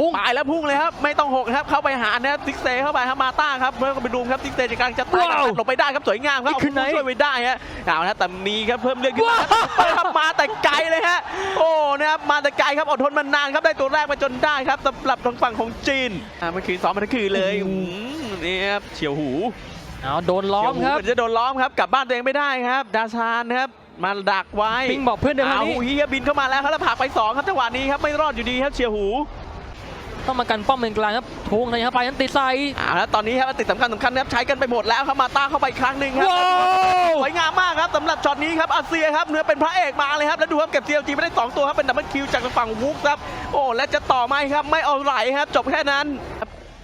พุ่งตายแล้วพุ่งเลยครับไม่ต้องหกนะครับเข้าไปหานะครับซิกเซเข้าไปครับมาต้าครับเพิ่มเข้าไปดูครับซิกเซจะกำลังจะตายว้าวลงไปได้ครับสวยงามครับนี่คือไหนเอาผู้ช่วยไปได้ฮะเอาละแต่มีครับเพิ่มเลือดขึ้นมาว้าวครับมาแต่ไกลเลยฮะโอ้นะครับมาแต่ไกลครับอดทนมานานครับได้ตัวแรกมาจนได้ครับสำหรับทางฝั่งของจีนอ่าเมื่อคืนซ้อมมาทั้งคืนเลยอืมนี่ครับเฉียวหูเอาโดนล้อมครับเฉียวหูเหมือนจะโดนล้อมครับกลับบ้านตัวเองไม่ได้ครับ ดาชานครับมาดักไว้ปิงบอกเพื่อนเดินทางเอานี้หูฮียบินเข้ามาแล้วครับแล้วผลักไปสองครับจังหวะนี้ครับไม่รอดอยู่ดีครับเฉียวหู ต้องมากันป้อมเลนกลางครับทุ่งในครับไปนั้นติดใส่เอาแล้วตอนนี้ครับติดสำคัญสำคัญนะครับใช้กันไปหมดแล้วครับมาต้าเข้าไปอีกครั้งหนึ่งครับว้าวสวยงามมากครับสำหรับช็อตนี้ครับอาเซียครับเนื้อเป็นพระเอกมาเลยครับแล้วดูครับเก็บ CLG ไม่ได้สองตัวครับเป็นดับเบิลคิวจากทางฝั่งวุกครับโอ้และจะต่อไหมครับไม่เอาไหลครับจบแค่นั้น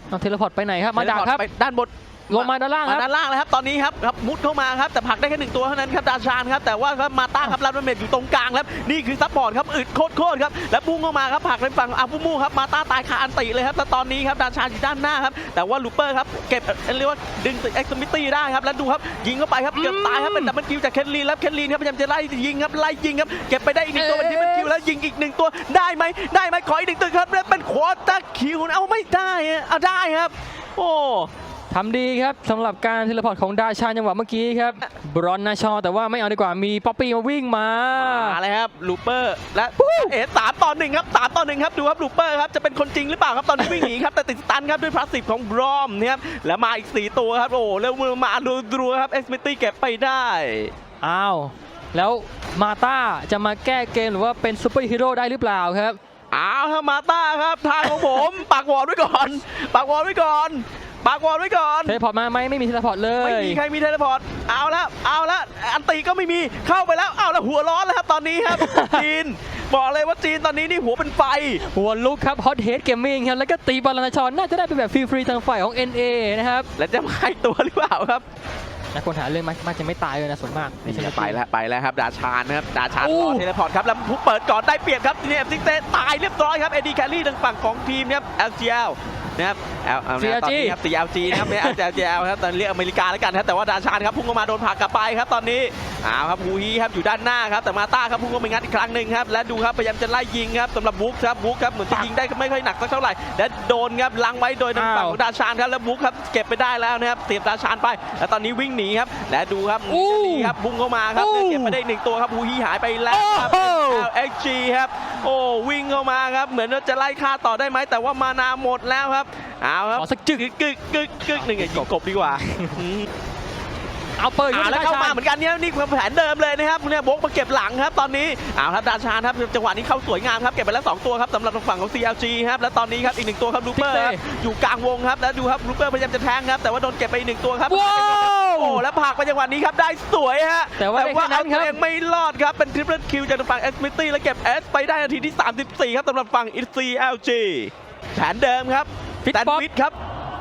เอาเทเลพอร์ตไปไหนครับมาดักครับไปด้านบน ลงมาด้านล่างมาครับด้านล่างเลยครับตอนนี้ครับครับมุดเข้ามาครับแต่ผลักได้แค่หนึ่งตัวเท่านั้นครับดาชานครับแต่ว่าครับมาต้าครับรับเมจอยู่ตรงกลางครับนี่คือซัพพอร์ตครับอึดโคตรๆครับแล้วพุ่งเข้ามาครับผลักไปฝั่งอาฟูมูครับมาต้าตายคาอันติเลยครับแต่ตอนนี้ครับดาชานอยู่ด้านหน้าครับแต่ว่าลูเปอร์ครับเก็บเอ่อเรียกว่าดึงเอ็กซ์มิตี้ได้ครับแล้วดูครับยิงเข้าไปครับเกือบตายครับเป็นดับเบิลคิวจากเคนลีนแล้วเคนลีนครับพยายามจะไล่ยิงครับไล่ยิงครับเก็บไปได้อีกหนึ่งตัวเป็นดับเบิลคิวแล้วยิงอีกหนึ่งตัวได้ไหมได้ไหมขออีกหนึ่งตัวครับแล้วเป็นควอเตอร์คิวเอาไม่ได้อะเอาได้ครับ โอ้ ทำดีครับสำหรับการเทเลพอร์ตของดาชานจังหวะเมื่อกี้ครับบรอนนาชอ แต่ว่าไม่เอาดีกว่ามีป๊อปปี้มาวิ่งมามาเลยครับลูเปอร์และเอ๋สามต่อหนึ่งครับสามต่อหนึ่งครับดูครับลูเปอร์ครับจะเป็นคนจริงหรือเปล่าครับตอนนี้วิ่งหนีครับแต่ติดสตันครับด้วยพลาสติกของบรอมนะครับแล้วมาอีก4ตัวครับโอ้โหแล้วมือมารัวๆครับเอ็กซ์มิตี้เก็บไปได้อ้าวแล้วมาต้าจะมาแก้เกมหรือว่าเป็นซูเปอร์ฮีโร่ได้หรือเปล่าครับเอาครับมาต้าครับทางของผมปากวอลไว้ก่อนปากวอลไว้ก่อน ปากวอลไว้ก่อนเทเลพอร์ตมาไหมไม่มีเทเลพอร์ตเลไม่ยมีใครมีเทเลพอร์ตเอาแล้วเอาแล้วอันตีก็ไม่มีเข้าไปแล้วเอาแล้วหัวร้อนแล้วครับตอนนี้ครับจีนบอกเลยว่าจีนตอนนี้นี่หัวเป็นไฟ หัวลุกครับฮอตเฮดเกมมิ่งครับแล้วก็ตีบอลนาชอนน่าจะได้เป็นแบบฟรีๆทางฝ่ายของ NA นะครับและจะมาอีกตัวหรือเปล่าครับนักคนหาเรื่องมักมักจะไม่ตายเลยนะส่วนมากนี่ไปแล้วไปแล้วครับดาชานนะครับดาชานโอ้รอเทเลพอร์ตครับแล้วผู้เปิดก่อนได้เปรียบครับเนี่ยซิกเตตายเรียบร้อยครับเอ็ดดี้แคลรี่ทางฝั่งของทีมนะครับ LGL นะครับ เอาเอานะครับตอนนี้ครับ CLG นะครับไม่ LGL ครับตอนนี้เรียกอเมริกาแล้วกันครับแต่ว่าดาชานครับพุ่งเข้ามาโดนผลักกลับไปครับตอนนี้เอาครับฮูฮีครับอยู่ด้านหน้าครับแต่มาต้าครับพุ่งเข้าไปงัดอีกครั้งหนึ่งครับและดูครับพยายามจะไล่ยิงครับสำหรับบุ๊กครับบุ๊กครับเหมือนจะยิงได้ไม่ค่อยหนักสักเท่าไหร่และโดนครับลังไว้โดยทางฝั่งของดาชานครับแล้วบุ๊กครับเก็บไปได้แล้วนะครับเสียบดาชานไป แล้วตอนนี้วิ่งหนีครับและดูครับอู้นี่ครับพุ่งเข้ามาครับอู้เก็บไปได้หนึ่งตัวครับฮูฮีหายไปแล้วครับโอ้โหเอ็กจีครับโอ้วิ่งเข้ามาครับเหมือนว่าจะไล่ฆ่าต่อได้ไหมแต่ว่ามานาหมดแล้วครับเอาครับขอสักจึกกึกกึกกึกกึกหนึ่งไอ้ยิงกบดีกว่าอืมเอาเปิดอ่าแล้วเข้ามาเหมือนกันเนี่ยนี่คือแผนเดิมเลยนะครับเนี่ยโบกมาเก็บหลังครับตอนนี้เอาครับดาชานครับจังหวะนี้เข้าสวยงามครับเก็บไปแล้วสองตัวครับสำหรับทางฝั่งของ CLG ครับแล้วตอนนี้ครับอีกหนึ่งตัวครับลูเปอร์ครับอยู่กลางวงครับแล้วดูครับลูเปอร์พยายามจะแทงครับแต่ว่าโดนเก็บไปอีกหนึ่งตัวครับว้าวโอ้แล้วผลักไปจังหวะนี้ครับได้สวยฮะแต่ว่าได้แค่นั้เอานครับตัวเองไม่รอดครับเป็นทริปเปิลคิวจากทางฝั่งเอสมิตี้แล้วเก็บเอสไปได้นาทีที่ 34 ครับสำหรับฝั่ง CLG แผนเดิมครับ ฟิตแตนบ็อกวิทครับ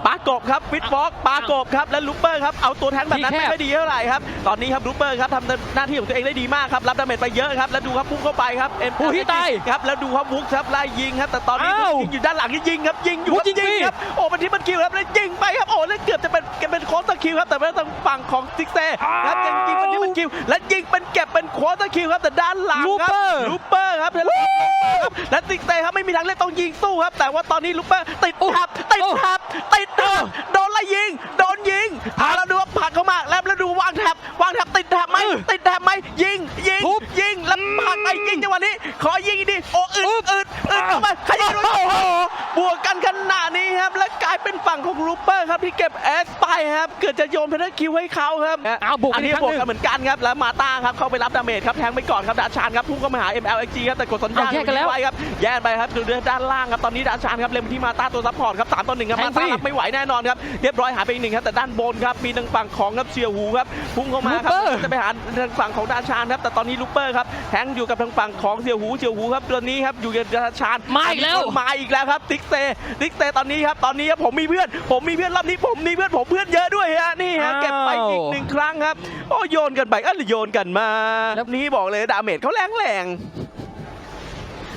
ปากบครับฟิตบ็อกปากบครับและลูเปอร์ครับเอาตัวแทนแบบนั้นที่แคบไม่ค่อยดีเท่าไหร่ครับตอนนี้ครับลูเปอร์ครับทำหน้าที่ของตัวเองได้ดีมากครับรับดาเมจไปเยอะครับแล้วดูครับพุ่งเข้าไปครับเอ็มโอ้ที่ตายครับแล้วดูครับวุกครับไล่ยิงครับแต่ตอนนี้อ้าวยิงอยู่ด้านหลังนี่ยิงครับยิงอยู่วุคกรับยิงฟรีครับโอ้เป็นที่มันคิวครับแล้วยิงไปครับโอ้แล้วเกือบจะเป็นเป็นโค้ตคิวครับแต่ว่าทางฝั่งของซิกเซ่ครับยังยิงเป็นที่มันคิวและยิงเป็นเก็บเป็นโค้ตคิวครับแต่ด้านหลังครับ Looper ลูเปอร์ครับครับและซิกเซ่ครับไม่มีทางเล่นต้องยิงสู้ครับแต่ว่าตอนนี้ลูเปอร์ติดโอ้ทับติดโอ้ทับติดทับโดนไล่ยิง โดนยิงพาเราดูว่าผลักเข้ามาแล้วแล้วดูวางแท็บวางแท็บติดแท็บไหมอื้อติดแท็บไหมยิงยิงทุบยิงแล้วผลักไปยิงจังหวะนี้ ขอยิงอีกดิโอ้อึดอึด อึดเข้ามาขยันด้วยโอ้โหบวกกันขนาดนี้ครับ และกลายเป็นฝั่งของลูเปอร์ครับที่เก็บเอสไปครับ เกิดจะโยนเพนเทอร์คิวให้เขาครับเอาบุกอันนี้อีกครั้บวงกหนึ่งกันเหมือนกันครับ แล้วมาต้าครับเข้าไปรับดาเมจครับแทงไปก่อนครับดาชานครับพุ่งเข้ามาหา MLXG ครับแต่กดสัญญาณเอาแยกกันแล้วไว้ครับแยกไปครับดูด้านล่างครับตอนนี้ดาชานครับเล็งไปที่มาต้าตัวซัพพอร์ตครับสามต่อหนึ่งครับแทมางฟรีต้ารับไม่ไหวแน่นอนครับเรียบร้อยหายไปอีกหนึ่งครับแต่ด้านบนครับมีทางฝั่งของครับเชียร์หูครับพุ่งเข้ามาครับ Looper จะไปหาทางฝั่งของดาชานครับแต่ตอนนี้ลูเปอร์ครับแทงอยู่กับทางฝั่งของเชียร์หูเชียร์หูครับตัวนี้ครับอยู่กับดาชานมาอีกแล้วมาอีกแล้วครับติ๊กเซติ๊กเซตอนนี้ครับตอนนี้ครับผมมีเพื่อน ผมมีเพื่อนรอบนี้ผมมีเพื่อนผมเพื่อนเยอะด้วยฮะนี่ฮะอ้าวเก็บไปอีกหนึ่งครั้งครับโอ้โยนกันไปเอ้ยโยนกันมาแล้วนี่บอกเลยดาเมจเขาแรงแรง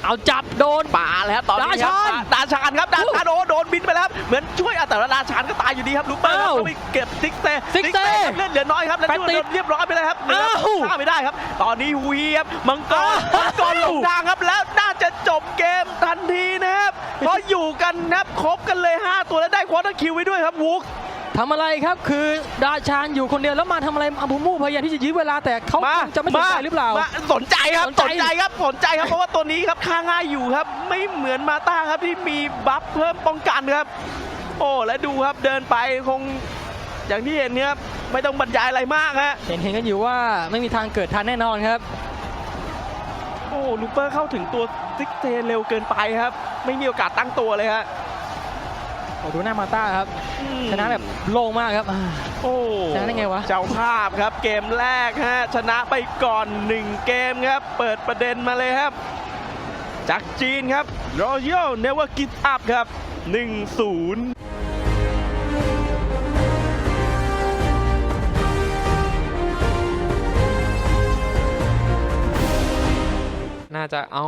เอาจับโดนป่าเลยครับตอนนี้ครับดาชานดาชานครับดาชานโอ้โดนบินไปแล้วครับเหมือนช่วยอะแต่ว่าดาชานก็ตายอยู่ดีครับลูเปอร์ครับอ้าวเขาไปเก็บติ๊กเซติ๊กเซครับเลือดเหลือน้อยครับแล้วแปดช่วยติดโดนเรียบร้อยไปเลยครับเหลืออ้าวฆ่าไม่ได้ครับ ตอนนี้ฮูยีครับมังกรอ้าวมังกรหลงทางครับแล้วน่า กันนับครบกันเลย 5 ตัวและได้ควอเตอร์คิวไว้ด้วยครับวูกทำอะไรครับคือดาชานอยู่คนเดียวแล้วมาทำอะไรอาบูมูพยายามที่จะยื้อเวลาแต่เขามาจะไม่สนใจหรือเปล่ามาสนใจครับสสนใจนใจครับสนใจครับเพราะว่าตัวนี้ครับค่าง่ายอยู่ครับ ไม่เหมือนมาต้าครับที่มีบัฟเพิ่มป้องกันครับ โอ้และดูครับเดินไปคงอย่างที่เห็นเนี่ยครับไม่ต้องบรรยายอะไรมากฮะเห็นเห็นกันอยู่ว่าไม่มีทางเกิดทันแน่นอนครับ โอ้ลูเปอร์เข้าถึงตัวซิกเซเร็วเกินไปครับ ไม่มีโอกาสตั้งตัวเลยฮะโอ้ดูหน้ามาต้าครับอืมชนะแบบโล่งมากครับอ่าโอ้ชนะได้ไงวะ เจ้าภาพครับเกมแรกฮะชนะไปก่อน 1 เกมครับ เปิดประเด็นมาเลยครับ จากจีนครับ Royal Never Give Up ครับ 1-0 น่าจะเอา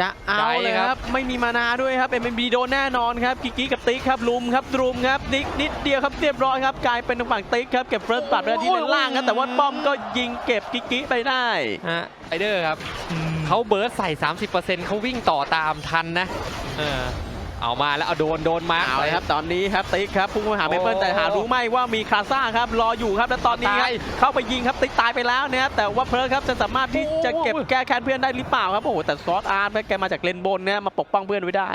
จะเอาเลยได้คครัรับบไม่มีมานาด้วยครับ MMB โดนแน่นอนครับกิกกี้กับติ๊กครับลุมครับดรุมครับนิกนิดเดียวครับเรียบร้อยครับกลายเป็นทางฝั่งติ๊กครับเก็บเฟิร์สบัตรไปที่เลนล่างครับแต่ว่าป้อมก็ยิงเก็บกิกกี้ไปได้ฮะไอเดอร์ครับเขาเบิร์ดใส่ 30%เขาวิ่งต่อตามทันนะเออ เอามาแล้วเอาโดนโดนมาร์คเอาเลยครับตอนนี้ครับติ๊กครับพุ่งมาหาโอ้เมเปิลแต่หารู้ไหมว่ามีคาซ่าครับรออยู่ครับแล้วตอนนี้ครับตายเข้าไปยิงครับติ๊กตายไปแล้วนะครับแต่ว่าเพิร์ลครับจะสามารถที่จะเก็บแก้แค้นเพื่อนได้หรือเปล่าครับโอ้โหแต่ซอสอาร์ตแกมาจากเลนบนเนี่ยมาปกป้องเพื่อนไว้ได้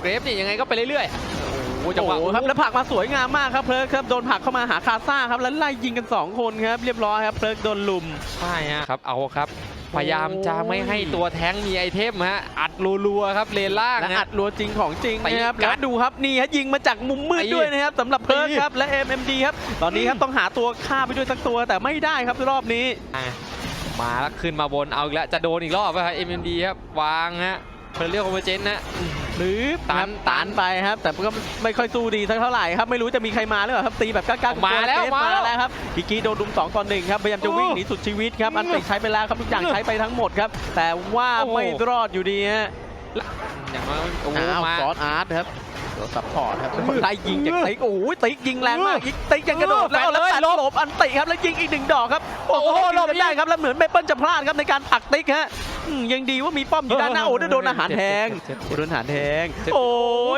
เกรฟนี่ยังไงก็ไปเรื่อยๆโอ้โหจังหวะโอ้โหครับแล้วผลักมาสวยงามมากครับเพิร์ลครับโดนผลักเข้ามาหาคาซ่าครับแล้วไล่ยิงกันสองคนครับเรียบร้อยครับเพิร์ลโดนลุมใช่ฮะครับเอาครับ พยายามจะไม่ให้ตัวแท้งมีไอเทมฮะ อัดรัวๆครับเลนล่างและนะอัดรัวจริงของจริงตีนะครับกัดแล้วดูครับนี่ฮะยิงมาจากมุมมืดตีด้วยนะครับสำหรับเพิร์ลตีครับและ MMD ครับ ตอนนี้ครับต้องหาตัวฆ่าไปด้วยสักตัวแต่ไม่ได้ครับรอบนี้อะมาแล้วขึ้นมาบนเอาอีกแล้วจะโดนอีกรอบป่ะครับ MMD ครับวางฮะ เพลเรียกคอมเมเจนนะหรือตัตันนตัตันนไปครับ แต่ก็ไม่ค่อยสู้ดีสักเท่าไหร่ครับ ไม่รู้จะมีใครมาหรือเปล่าครับ ตีแบบกล้าๆมาแล้วเกรซมามาแล้วแล้วครับกิกกี้โดนดุม2ต่อหนึ่งครับ พยายามจะวิ่งหนีสุดชีวิตครับ อันติใช้ไปแล้วครับทุกอย่างใช้ไปทั้งหมดครับ แต่ว่าโอ้โหไม่รอดอยู่ดีฮะอย่างน้อยโอ้โหอ้าวมาซอสอาร์ตครับ ตัวซัพพอร์ตครับไล่ยิงจากติ๊กโอ้ยติ๊กยิงแรงมากยิงติ๊กยังกระโดดแล้วแล้วแปดหลบอันติครับแล้วยิงอีกหนึ่งดอกครับโอ้โหหลบได้ครับแล้วเหมือนเมเปิลจะพลาดครับในการผลักติ๊กฮะอืมยังดีว่ามีป้อมอยู่ด้านหน้าโอ้โดนอาหารแทงเจ็บโอ้โดนอาหารแทงโอ้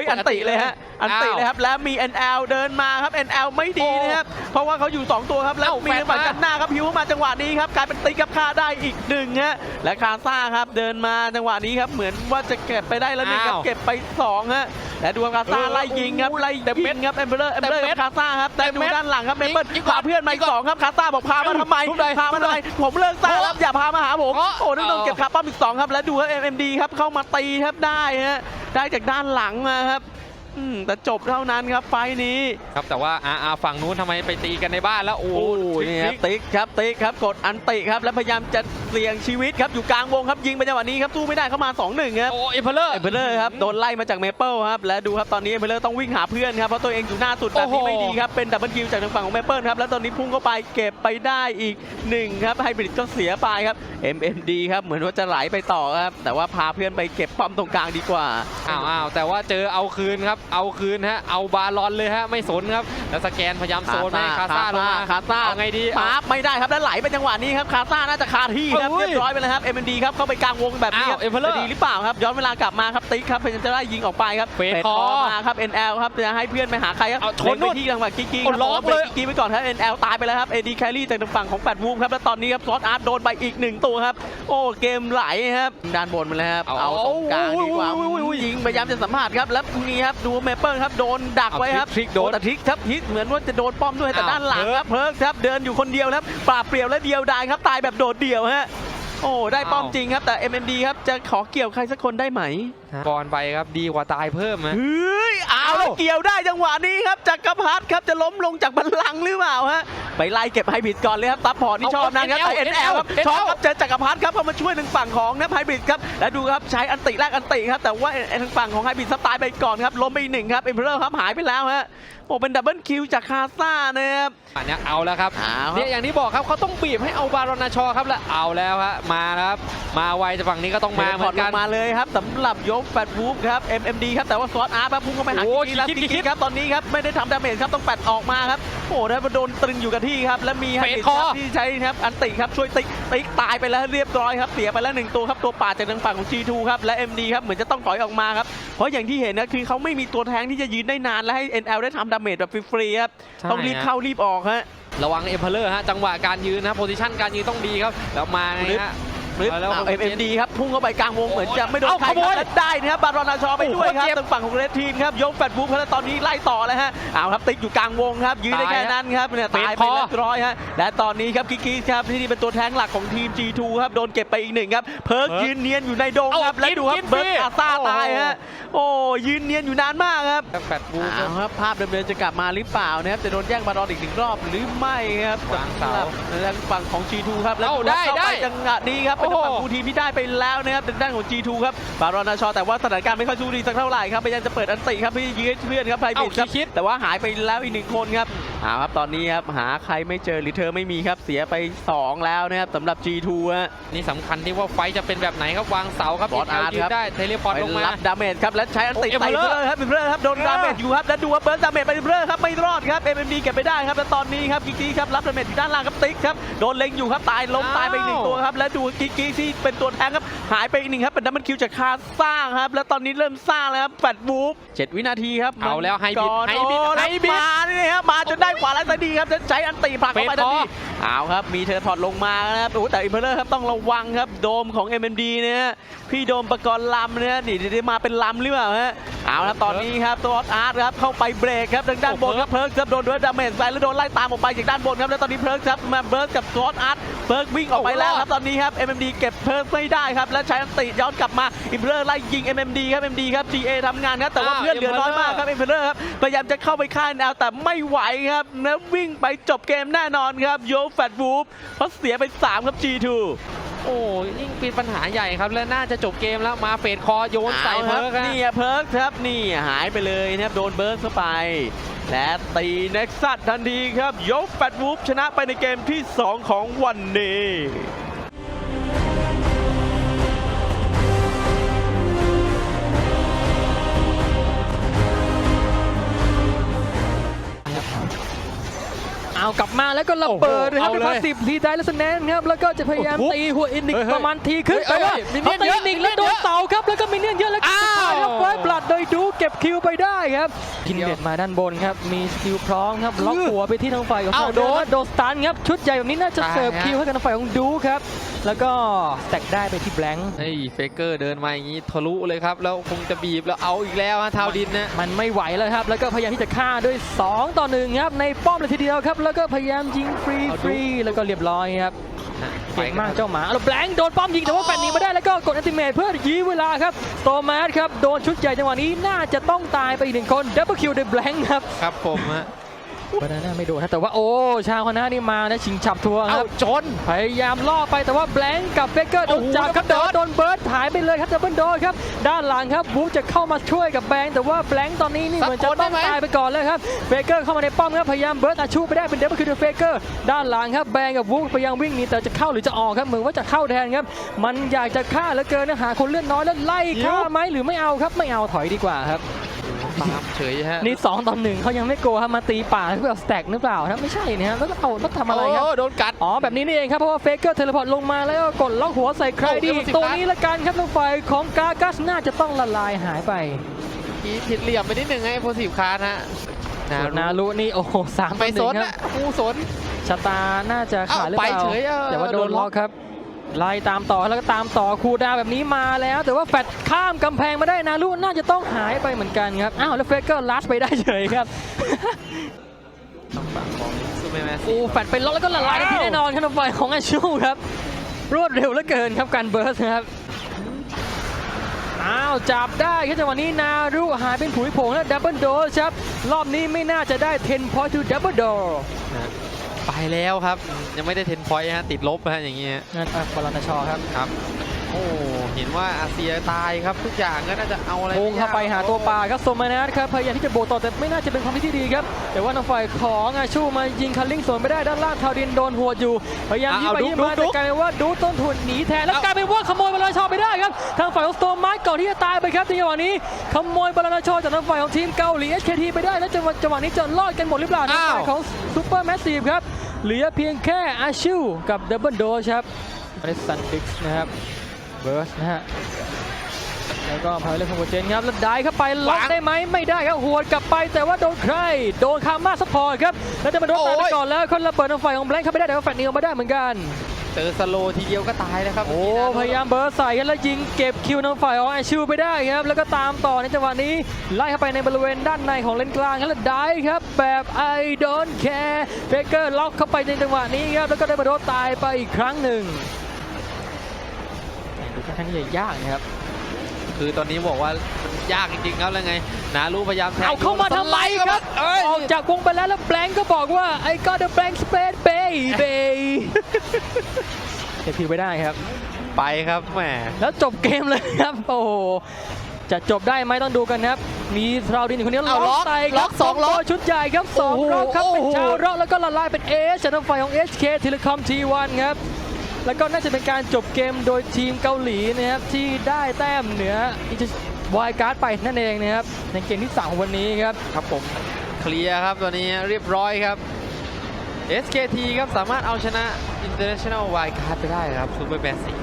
ยอันติเลยฮะอันติเลยครับแล้วมี NL เดินมาครับ NL ไม่ดีนะครับเพราะว่าเขาอยู่ 2 ตัวครับแล้วเอ้ามีแฟนฝั่งมากันหน้าครับพิวเข้ามาจังหวะนี้ครับกลายเป็นติ๊กกับค่าได้อีกหนึ่งฮะและคาซ่าครับเดินมาจังหวะนี้ครับเหมือนว่าจะเก็บไปได้แล้วหนึ่งครับอ้าวเก็บไป2ฮะ และดูคาซ่าเออไล่ยิงครับโอ้โหไล่เต็มเม็ยิดงครับเอมเบอร์เอมเบอเต็มเม็ร์ดคาซ่าครับแต่เต็มดูเม็ดด้านหลังครับเมเปิลอีกก่อนพาเพื่อนมาอีอีกกก่สอนองครับคาซ่าบอกพามาทำไมทุบเลยพามาทำไมผมเลิกซ่าครับอย่าพามาหาผมโอ้โอ้นึกต้องเก็บคาป้อมอีกสองครับแล้วดูครับ MMD ครับเข้ามาตีครับได้ฮะได้จากด้านหลังมาครับอืมแต่จบเท่านั้นครับไฟล์นี้ ครับแต่ว่าอาอาฝั่งนู้นทำไมไปตีกันในบ้านแล้วโอ้โอ้โหนี่ครับพลิกติ๊กครับติ๊กครับกดอันติครับแล้วพยายามจะ เสี่ยงชีวิตครับอยู่กลางวงครับยิงไปจังหวะนี้ครับสู้ไม่ได้เข้ามา 2-1ครับโอ้เอเพลเลอร์เอเบอร์ครับโดนไล่มาจากเมเปิลครับและดูครับตอนนี้เอเบอร์ต้องวิ่งหาเพื่อนครับเพราะตัวเองอยู่หน้าสุดแบบนี้โอ้โหไม่ดีครับเป็นดับเบิลคิวจากทางฝั่งของเมเปิลครับแล้วตอนนี้พุ่งเข้าไปเก็บไปได้อีกหนึ่งครับไฮบริดก็เสียไปครับ MMD ครับเหมือนว่าจะไหลไปต่อครับแต่ว่าพาเพื่อนไปเก็บป้อมตรงกลางดีกว่าอ้าวอ้าวแต่ว่าเจอเอาคืนครับเอาคืนฮะเอาบาลอนเลยฮะไม่สนครับแล้วสแกนพยายามโซนไม่ให้คาซ่าลงมาคาซ่าเอาไงดีมาร์ฟไม่ได้ครับแล้วไหลไปจังหวะนี้ครับคาซ่าน่าจะคาที่ครับเอ้ยเรียบร้อยไปแล้วครับเอ็มดีครับเข้าไปกลางวงแบบนี้อ้าว Emperor จะดีหรือเปล่าครับย้อนเวลากลับมาครับติ๊กครับพยายามจะไล่ยิงออกไปครับเฟดดคอมาครับ NL ครับจะให้เพื่อนไปหาใครครับเอาชนเล็งไปที่ทางฝั่งกิกกี้โอ้ครับล็อกบเลยกิกกี้ไปก่อนครับ NL ตายไปแล้วครับ AD Carry จากทางฝั่งของแปดวูฟครับแล้วตอนนี้ครับซอสอาร์ตโดนไปอีกหนึ่งตัวครับโอ้เกมไหลครับด้านบนมาแล้วครับเอาเอาตรงกลางดีกว่าโอ้ยโอ้ยโอ้ยยิงพยายามจะสัมผัสครับแล้วนี่ครับดูเมเปิลครับโดนดักไว้ครับเอาทริกโดนแต่ทริกครับทริกเหมือนว่าจะโดนป้อมด้วยแต่อ้าวด้านหลังเพิร์ครับเพิร์กครับเดินอยู่คนเดียวครับปราบเปรียวและเดียวดายครับตายแบบโดดเดี่ยวฮะ โอ้ได้ป้อมอ้าวจริงครับแต่ MMD ครับจะขอเกี่ยวใครสักคนได้ไหมก่อนไปครับดีกว่าตายเพิ่มฮะเฮ้ ยเอาแล้วอ้าวเกี่ยวได้จังหวะนี้ครับจักรพัฒครับจะล้มลงจากบัลลังก์หรือเปล่าฮะไปไล่เก็บไฮบริดก่อนเลยครับซับพอร์ตที่เอาชอบนะครับแต่ NL NL ครับ NL ชอบครับเจอจักรพัฒครับเข้ามาช่วยทางฝั่งของนะไฮบริดครับและดูครับใช้อันติแรกอันติครับแต่ว่าทางฝั่งของไฮบริดซับตายไปก่อนครับล้มไปอีกหนึ่งครับเอ็มเพลอร์ครับหายไปแล้วฮะโอ้เป็นดับเบิลคิวจากคาซ่านะครับอันเนี้ยเอาแล้วครับเอาครับเนี่ยอย่างที่บอกครับเขาต้องบีบให้เอาบารอนาชอครับแล้วเอาแล้วฮะมาแล้วครับ มาไวจากฝั่งนี้ก็ต้องมาเหมือนกันมาเลยครับสำหรับยกแฟตวูฟครับ MMD ครับแต่ว่าซอสอาร์ตครับพุ่งเข้าเข้าไปหาโอ้กิกกี้แล้วกิ๊กิกกกิ๊กี้กครับตอนนี้ครับไม่ได้ทำดาเมจครับต้องแปดออกมาครับโอ้โหถ้าโดนตรึงอยู่กับที่ครับและมีฮันเฟดดิสคอครับที่ใช้ครับอันติครับช่วยติ๊กติ๊กตายไปแล้วเรียบร้อยครับเสียไปแล้วหนึ่งตัวครับตัวป่าจากทางฝั่งของ G2 ครับและ MD ครับเหมือนจะต้องถอยออกมาครับเพราะอย่างที่เห็นนะคือเขาไม่มีตัวแทงที่จะยืนได้นานและให้ NL ได้ทำดาเมจแบบฟรีๆครับใช่ต้องรีบฮะ เข้ารีบออกฮะ ระวังเอ็มเพลเลอร์ฮะจังหวะการยืนนะโพซิชันการยืนต้องดีครับ แล้วมาไงฮะ หรือเอาแล้วเอ็มดีครับพุ่งเข้าไปกลางวงเหมือนจะไม่โดนเอ้าใครขโมยครับและได้นะครับบารอนอาชอไปด้วยครับโอ้โหเจ็บทางฝั่งของเรดทีมครับยกแฟดบุ๊กแล้วตอนนี้ไล่ต่อแล้วฮะเอาครับติ๊กอยู่กลางวงครับยืนได้ตายแค่ฮะนั้นครับเนี่ยเฟดตายไปคอเรียบร้อยฮะและตอนนี้ครับกิกกี้ครับที่นี่เป็นตัวแทงหลักของทีม G2 ครับโดนเก็บไปอีกหนึ่งครับเพิร์กเพิร์กยืนเนียนอยู่ในดงเอ้าครับและกินดูครักิบนเบิร์ฟรีกอาซาโอ้โหตายฮะ โอ้ยืนเนียนอยู่นานมากครับแฟดบูคเอารับครับภาพเดิมๆจะกลับมาหรือเปล่านะครับจะโดนแย่งบารอนอีกหนึ่งรอบหรือไม่ครับวางเสาสำหรับทางฝั่งของ G2 ครับแล้วเอ้าดูครับได้เข้าไปได้จังหวะนี้ครับเป็นโอ้ทางโหฝั่งฟูทีมที่ได้ไปแล้วนะครับทางด้านของ G2 ครับบารอนอาชอแต่ว่าสถานการณ์ไม่ค่อยสู้ดีสักเท่าไหร่ครับพยายามจะเปิดอันติครับเพื่อยื้อเพื่อนครับไพบิดครับเอ้าคิดแต่ว่าหายไปแล้วอีกหนึ่งคนครับ เอาครับตอนนี้ครับหาใครไม่เจอหรือเธอไม่มีครับเสียไปสองแล้วนะครับสำหรับ G2 ฮะ นี่สำคัญที่ว่าไฟท์จะเป็นแบบไหนครับวางเสาครับบอสเออาร์ตยืครับนได้เทเลพอร์ตไปลงมา รับดาเมจครับและใช้อันติโอ้ใส่เอ็มเบเบออร์ร์ครับเบอร์ครับโดนเออดาเมจอยู่ครับแล้วดูว่าเบิร์ดดาเมจไปเบอร์ครับไม่รอดครับ MMD เก็บไปได้ครับแล้วตอนนี้ครับกิกกี้ครับรับดาเมจอยู่ด้านล่างครับติ๊กครับโดนเล็งอยู่ครับตายล้มตายไปอีกหนึ่งตัวครับแล้วดูกิกกี้ที่เป็นตัวแทงครับหายไปอีกหนึ่งครับเป็นดับเบิลคิวจากคาสร้างครับแล้วตอนนี้เริ่มสร้างแล้วครับแฟดบูฟเจ็ดวินาทีครับเอาแล้วไฮบิดก่อนไฮบิดโอ้ไฮบิด มานี่ครับมาจนได้ขวาแล้วสดีครับจะใช้อันตีผลักเข้าไปเฟทัสนพอทีเอาครับมีเธอถอดลงมานะครับโอ้แต่อิมเพลเลอร์ครับต้องระวังครับโดมของ MMD เนี่ยพี่โดมประกรณ์ลำเนี่ยนี่ได้มาเป็นลำหรือเปล่าฮะเอาละตอนนี้ครับตัวออสอาร์ตครับเข้าไปเบรกครับทางด้านบนครับเพิร์กครับโดนด้วยดาเมจไปแล้วโดนไล่ตามออกไปจากด้านบนครับแล้วตอนนี้เพิร์กครับมาเบิร์กกับตัวออสอาร์ตเพิร์กวิ่งออกไปแล้วครับตอนนี้ครับ MMD เก็บเพิร์กไม่ได้ครับและใช้อันติย้อนกลับมาอิมเพลเลอร์ไล่ยิง MMD ครับ MMD ครับ GA ทำงานครับแต่ว่าอ้าวเพื่อนเหลือน้อยมากครับอิมเพลเลอร์ครับพยายามจะเข้าไปฆ่าแนวแต่ไม่ไหวครับแล้ววิ่งไปจบเกมแน่นอนครับโยแฟตวูฟเพราะเสียไปสามครับ G2 โอ้ยิ่งเป็นปัญหาใหญ่ครับ และน่าจะจบเกมแล้วมาเฟดคอโยนใส่อาคเพิรับร์กฮะนี่อะเพิร์กครับนี่หายไปเลยนะครับโดนเบิร์กเข้าไป และตีเน็กซัสทันทีครับยกแฟตวูฟชนะไปในเกมที่ 2 ของวันนี้ แล้วก็ระเบิดนะครับโอ้ด้โหวยพาสซีฟรีไดและสแนนครับแล้วก็จะพยายามโอ้โหตีหัวอินดิกเฮ้ยเฮ้ยประมาณทีขึ้นเฮ้แต่ยว่าเฮ้ยเขาตีมิอินนเนี่ดิยกเยอะแล้วโดนมินเนี่ยเยอะเสาครับแล้วก็มินเนี่ยนเยอะแล้วก็สุดท้ายครับอ้าวไฟบลัดโดยดูเก็บคิวไปได้ครับพินเด็ดมาด้านบนครับมีสกิลพร้อมครับล็อกหัวไปที่ทางฝ่ายของอ้าวซาโดโดนโดนสตันครับชุดใหญ่แบบนี้น่าจะใช่เสิร์ฟฮะคิวให้กับทางฝ่ายของดูครับ แล้วก็แตกได้ไปที่แบงค์เฮ้ยเฟเกอร์เดินมาอย่างนี้ทะลุเลยครับ แล้วคงจะบีบแล้วเอาอีกแล้วฮะเท้าดินนะมันไม่ไหวแล้วครับ แล้วก็พยายามที่จะฆ่าด้วย 2 ต่อ1ครับ ในป้อมเลยทีเดียวครับ แล้วก็พยายามยิงฟรีเอาฟดูรีแล้วก็เรียบร้อยครับไปเก่งนมากครับเจ้าหมาแล้วแบงค์โดนป้อมยิงแต่ว่าแฟนหนีมาได้แล้วก็กดอันติเมทเพื่อยื้อเวลาครับโตมาสครับโดนชุดใหญ่จังหวะนี้น่าจะต้องตายไปอีกหนึ่งคนดับเบิลคิวโดยแบงค์ครับ ครับผมฮะ บานาน่าไม่โดนนะแต่ว่าโอ้ชาวคณะนี่มานะชิงฉับทัวร์คเอารับจน พยายามล่อไปแต่ว่าแบงค์กับเฟเกอร์โดนโอ้โหจับครับดัโดบเบิลนโดนเบิร์ดหายไปเลยครับดับเบิลโดนครับด้านหลังครับบูจะเข้ามาช่วยกับแบงค์แต่ว่าแบงค์ตอนนี้นี่เหมือนจะต้องตายไปก่อนเลยครับเฟเกอร์เข้ามาในป้อมครับพยายามเบิร์ดอาชูไปได้เป็นเดบิวคือเฟเกอร์ด้านหลังครับแบงค์กับวูพยายามวิ่งหนีแต่จะเข้าหรือจะออกครับเหมือนว่าจะเข้าแทนครับมันอยากจะฆ่าเหลือเกินนะหาคนเลือดน้อยแล้วไล่ฆ่าไหมหรือไม่เอาครับไม่เอาถอยดีกว่าครับ ตามเฉยฮะนี่2ต่อหนึ่งเขายังไม่โกลัวครับมาตีป่าเพื่อเอาสแต็กหรือเปล่าครับไม่ใช่นะครับแล้วก็เอาแล้วทำอะไรครับโโดนกัดอ๋อแบบนี้นี่เองครับเพราะว่าเฟกเกอร์เทเลพอร์ตลงมาแล้วก็กดล็อกหัวใส่ใครดีโอ้เดี๋ยวมันสิบตัวล้านนี้ละกันครับทางฝ่ายของกากัสน่าจะต้องละลายหายไปอีผิดเหลี่ยมไปนิดนึงไงโพสิฟคาร์นะส่วนนารุนี่โอ้โหสามไปต่อหสนึ่งนครัอะบกูสนชะตาน่าจะขาดหรือเปเอ้าล่าไปเฉยเออแต่ว่าโดนโดนล็ล็ออกกครับ ไล่ตามต่อแล้วก็ตามต่อคูลดาวน์แบบนี้มาแล้ว แต่ว่าแฟดข้ามกำแพงมาได้นารุน่าจะต้องหายไปเหมือนกันครับอ้าวแล้วเฟกเกอร์ลัดไปได้เฉยครับทางฝั่งของซูเปอร์แมนโอ้แฟดไปล็อกแล้วก็ละลายทันทีแน่นอนครับทางฝ่ายของอาชูครับรวดเร็วเหลือเกินครับการเบิร์สครับอ้าวจับได้ครับจังหวะนี้นารุหายเป็นผุยผงแล้วดับเบิลโดสครับรอบนี้ไม่น่าจะได้10 point to double door นะ ไปแล้วครับ ยังไม่ได้เทนพอยต์ฮะติดลบฮะอย่างเงี้ยนั่นอะบอลนาชอครับครับ โอ้เห็นว่าอาเซียตายครับทุกอย่างก็น่าจะเอาอะไรพุ่งเข้าไปหาตัวปลาครับโซมานัสครับพยายามที่จะโบกต่อแต่ไม่น่าจะเป็นความคิดที่ดีครับแต่ว่าทางฝ่ายของอาชูมายิงคันลิงสวนไม่ได้ด้านล่างทาวดินโดนหัวดอยู่พยายามยิงไปยิงมาแต่กลายเป็นว่าดูต้นทุนหนีแทนแล้วกลายเป็นว่าขโมยบอลลาชอไปได้ครับทางฝ่ายของสโตมาร์ก่อนที่จะตายไปครับในจังหวะนี้ขโมยบอลลาชอจากทางฝ่ายของทีมเกาหลี HKT ไปได้แล้วจังหวะจังหวะนี้จะรอดกันหมดหรือเปล่าทางฝ่ายของซูเปอร์แมสซีฟครับ เหลือเพียงแค่อาชูกับดับเบิลโดชครับอเลสันดิกส์นะครับ เบิร์สนะฮะ แล้วก็พาเล่นของโกเจนครับ แล้วได้เข้าไปล็อกได้ไหมไม่ได้ครับหัวดกลับไปแต่ว่าโดนใคร โดนคามาซัพพอร์ตครับ แล้วจะมาโดนตายไปก่อนแล้วคนระเบิดทางฝ่ายของแบงค์เข้าไปได้แต่ว่าแฟนนิวมาได้เหมือนกัน เจอสโลว์ทีเดียวก็ตายแล้วครับโอ้พยายามเบิร์ดใส่กันแล้วยิงเก็บคิวทางฝ่ายของไอชิวไปได้ครับแล้วก็ตามต่อในจังหวะนี้ไล่เข้าไปในบริเวณด้านในของเลนกลางครับแล้วได้ครับแบบ I don't care เบเกอร์ล็อกเข้าไปในจังหวะนี้ครับแล้วก็ได้มาโดนตายไปอีกครั้งหนึ่งดูค่อนข้างที่จะยากนะครับคือตอนนี้บอกว่ามันยากจริงๆครับแล้วไงนารู้พยายามแทงเอาเข้ามาทำไมครับเอ้ยออกจากวงไปแล้วแล้วแบงก์ก็บอกว่าไอ้ got the blank space baby เก็บคิวไปได้ครับ ไปครับแหมแล้วจบเกมเลยครับ โอ้โหจะจบได้ไหมต้องดูกันครับ มีทราวดินอยู่คนเดียวเอาล็อกใส่คล็รัอบกสองล็อกตัวชุดใหญ่ครับสองโอ้โหรอบครับเป็นโอ้โหชาวร็อกแล้วก็ละลายเป็นเอชจากทางฝ่ายของ HK Telecom T1 ครับแล้วก็น่าจะเป็นการจบเกมโดยทีมเกาหลีนะครับที่ได้แต้มเหนือวายการ์ดไปนั่นเองนะครับในเกมที่สามของวันนี้ครับครับผมเคลียร์ครับตัวนี้เรียบร้อยครับ SKT ครับ สามารถเอาชนะ International Wildcard ไปได้ครับซูเปอร์แมสซี่